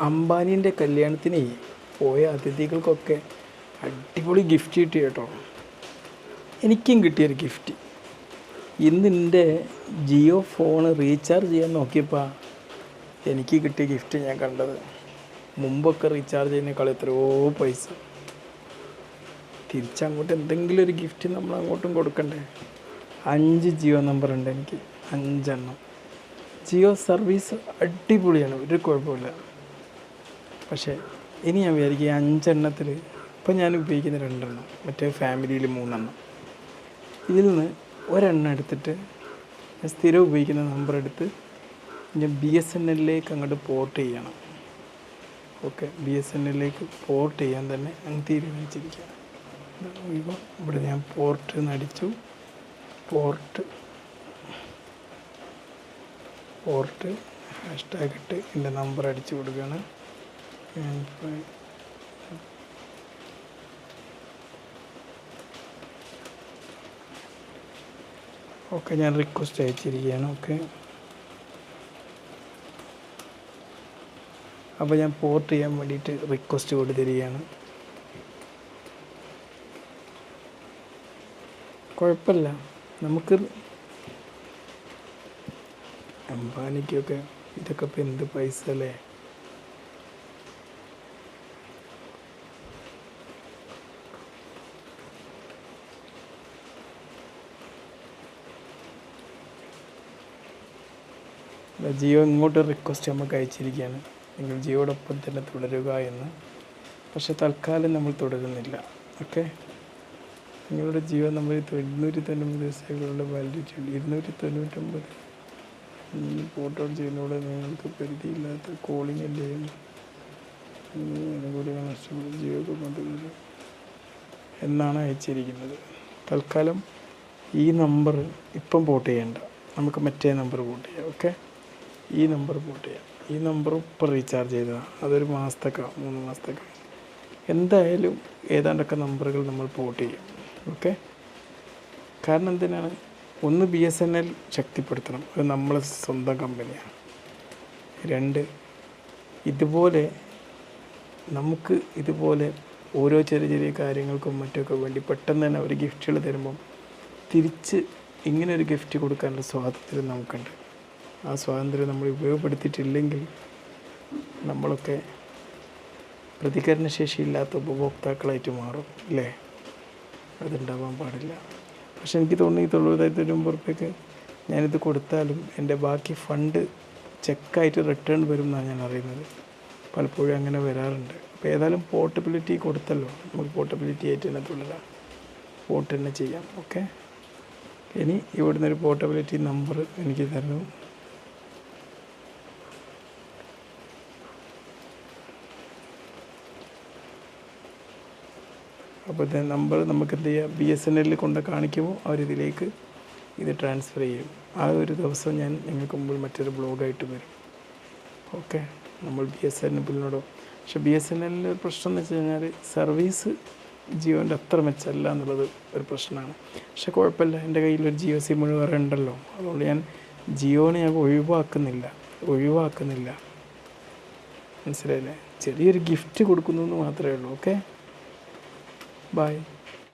അംബാനീന്റെ കല്യാണത്തിന് പോയ അതിഥികൾക്കൊക്കെ അടിപൊളി ഗിഫ്റ്റ് കിട്ടി കേട്ടോ. എനിക്കും കിട്ടിയൊരു ഗിഫ്റ്റ് ഇന്ന് എന്റെ ജിയോ ഫോൺ റീചാർജ് ചെയ്യാൻ നോക്കിയപ്പോൾ എനിക്ക് കിട്ടിയ ഗിഫ്റ്റ് ഞാൻ കണ്ടത്. മുമ്പൊക്കെ റീചാർജ് ചെയ്യുന്നേക്കാൾ എത്രയോ പൈസ. തിരിച്ചങ്ങോട്ട് എന്തെങ്കിലും ഒരു ഗിഫ്റ്റ് നമ്മൾ അങ്ങോട്ടും കൊടുക്കണ്ടേ? അഞ്ച് ജിയോ നമ്പർ ഉണ്ട് എനിക്ക്. അഞ്ചെണ്ണം. ജിയോ സർവീസ് അടിപൊളിയാണ്. ഒരു കുഴപ്പമില്ല പക്ഷേ ഇനി ഞാൻ വിചാരിക്കും ഈ അഞ്ചെണ്ണത്തിൽ ഇപ്പം ഞാൻ ഉപയോഗിക്കുന്ന രണ്ടെണ്ണം മറ്റേ ഫാമിലിയിൽ മൂന്നെണ്ണം. ഇതിൽ നിന്ന് ഒരെണ്ണം എടുത്തിട്ട് ഞാൻ സ്ഥിരം ഉപയോഗിക്കുന്ന നമ്പർ എടുത്ത് ഞാൻ ബി എസ് എൻ എല്ലിലേക്ക് അങ്ങോട്ട് പോർട്ട് ചെയ്യണം. ഓക്കെ ബി എസ് എൻ എല്ലിലേക്ക് പോർട്ട് ചെയ്യാൻ തന്നെ അങ്ങ് തീരുമാനിച്ചിരിക്കുകയാണ്. ഇപ്പം ഇവിടെ ഞാൻ പോർട്ട് നടിച്ചു. പോർട്ട് പോർട്ട് ഹാഷ്ടാഗ് ഇട്ട് എന്റെ നമ്പർ അടിച്ചു കൊടുക്കുകയാണ്. ഓക്കെ ഞാൻ റിക്വസ്റ്റ് അയച്ചിരിക്കുകയാണ് ഓക്കെ അപ്പോൾ ഞാൻ പോർട്ട് ചെയ്യാൻ വേണ്ടിയിട്ട് റിക്വസ്റ്റ് കൊടുത്തിരിക്കുകയാണ്. കുഴപ്പമില്ല. നമുക്ക് അംബാനിക്കൊക്കെ ഇതൊക്കെ ഇപ്പം എന്ത് പൈസ അല്ലേ? ജിയോ ഇങ്ങോട്ട് റിക്വസ്റ്റ് നമുക്ക് അയച്ചിരിക്കുകയാണ്. നിങ്ങൾ ജിയോടൊപ്പം തന്നെ തുടരുക എന്ന്. പക്ഷെ തൽക്കാലം നമ്മൾ തുടരുന്നില്ല. ഓക്കെ നിങ്ങളുടെ ജിയോ നമ്മൾ ഇരുന്നൂറ്റി തൊണ്ണൂറ് ദിവസങ്ങളുടെ വാലിഡിറ്റി ഇരുന്നൂറ്റി തൊണ്ണൂറ്റൊമ്പത് പോർട്ട് ഔട്ട് ചെയ്യുന്നതോടെ നിങ്ങൾക്ക് പരിധിയില്ലാത്ത കോളിങ്ങിന്റെയും അനുകൂല നഷ്ടപ്പെടും ജിയോക്ക് കുടുംബത്തിൽ എന്നാണ് അയച്ചിരിക്കുന്നത്. തൽക്കാലം ഈ നമ്പർ ഇപ്പം പോട്ട് ചെയ്യേണ്ട. നമുക്ക് മറ്റേ നമ്പർ പോട്ട് ചെയ്യാം. ഓക്കെ ഈ നമ്പർ പോട്ട് ചെയ്യാം. ഈ നമ്പർ ഇപ്പോൾ റീചാർജ് ചെയ്തതാണ് അതൊരു മാസത്തേക്കാ മൂന്ന് മാസത്തേക്ക. എന്തായാലും ഏതാണ്ടൊക്കെ നമ്പറുകൾ നമ്മൾ പോട്ട് ചെയ്യും. ഓക്കെ കാരണം എന്തിനാണ്? ഒന്ന് ബി എസ് എൻ എൽ ശക്തിപ്പെടുത്തണം. അത് നമ്മൾ സ്വന്തം കമ്പനിയാണ് രണ്ട് ഇതുപോലെ നമുക്ക് ഇതുപോലെ ഓരോ ചെറിയ ചെറിയ കാര്യങ്ങൾക്കും മറ്റൊക്കെ വേണ്ടി പെട്ടെന്ന് തന്നെ അവർ ഗിഫ്റ്റുകൾ തരുമ്പം തിരിച്ച് ഇങ്ങനൊരു ഗിഫ്റ്റ് കൊടുക്കാനുള്ള സ്വാതന്ത്ര്യം നമുക്കുണ്ട്. ആ സ്വാതന്ത്ര്യം നമ്മൾ ഉപയോഗപ്പെടുത്തിയിട്ടില്ലെങ്കിൽ നമ്മളൊക്കെ പ്രതികരണശേഷിയില്ലാത്ത ഉപഭോക്താക്കളായിട്ട് മാറും അല്ലേ? അതുണ്ടാവാൻ പാടില്ല. പക്ഷെ എനിക്ക് തോന്നുന്നു ഈ തൊണ്ണൂറായിരത്തി തൊണ്ണൂറ് ഉറപ്പേക്ക് ഞാനിത് കൊടുത്താലും എന്റെ ബാക്കി ഫണ്ട് ചെക്കായിട്ട് റിട്ടേൺ വരും എന്നാണ് ഞാൻ അറിയുന്നത്. പലപ്പോഴും അങ്ങനെ വരാറുണ്ട്. അപ്പോൾ ഏതായാലും പോർട്ടബിലിറ്റി കൊടുത്തല്ലോ. നമുക്ക് പോർട്ടബിലിറ്റി ആയിട്ട് തന്നെ തുടരാം. പോർട്ട് തന്നെ ചെയ്യാം. ഓക്കെ? ഇനി ഇവിടുന്ന് ഒരു പോർട്ടബിലിറ്റി നമ്പർ എനിക്ക് തരണം. അപ്പോൾ ഇത് നമ്പർ നമുക്ക് എന്ത് ചെയ്യാം? ബി എസ് എൻ എല്ലിൽ കൊണ്ട് കാണിക്കുമ്പോൾ അവരിതിലേക്ക് ഇത് ട്രാൻസ്ഫർ ചെയ്യും. ആ ഒരു ദിവസം ഞാൻ നിങ്ങൾക്ക് മുമ്പിൽ മറ്റൊരു ബ്ലോഗായിട്ട് വരും. ഓക്കെ നമ്മൾ ബി എസ് എൻ എല്ലിനോടോ പക്ഷെ ബി എസ് എൻ എല്ലിന്റെ ഒരു പ്രശ്നം എന്ന് വെച്ച് കഴിഞ്ഞാൽ സർവീസ് ജിയോന്റെ അത്ര മെച്ചമല്ല എന്നുള്ളത് ഒരു പ്രശ്നമാണ്. പക്ഷെ കുഴപ്പമില്ല. എന്റെ കയ്യിലൊരു ജിയോ സിം വേറെ ഉണ്ടല്ലോ. അതുകൊണ്ട് ഞാൻ ജിയോനെ ഞാൻ ഒഴിവാക്കുന്നില്ല. ഒഴിവാക്കുന്നില്ല. മനസ്സിലായില്ലേ? ചെറിയൊരു ഗിഫ്റ്റ് കൊടുക്കുന്നു എന്ന് മാത്രമേ ഉള്ളൂ. Okay Bye.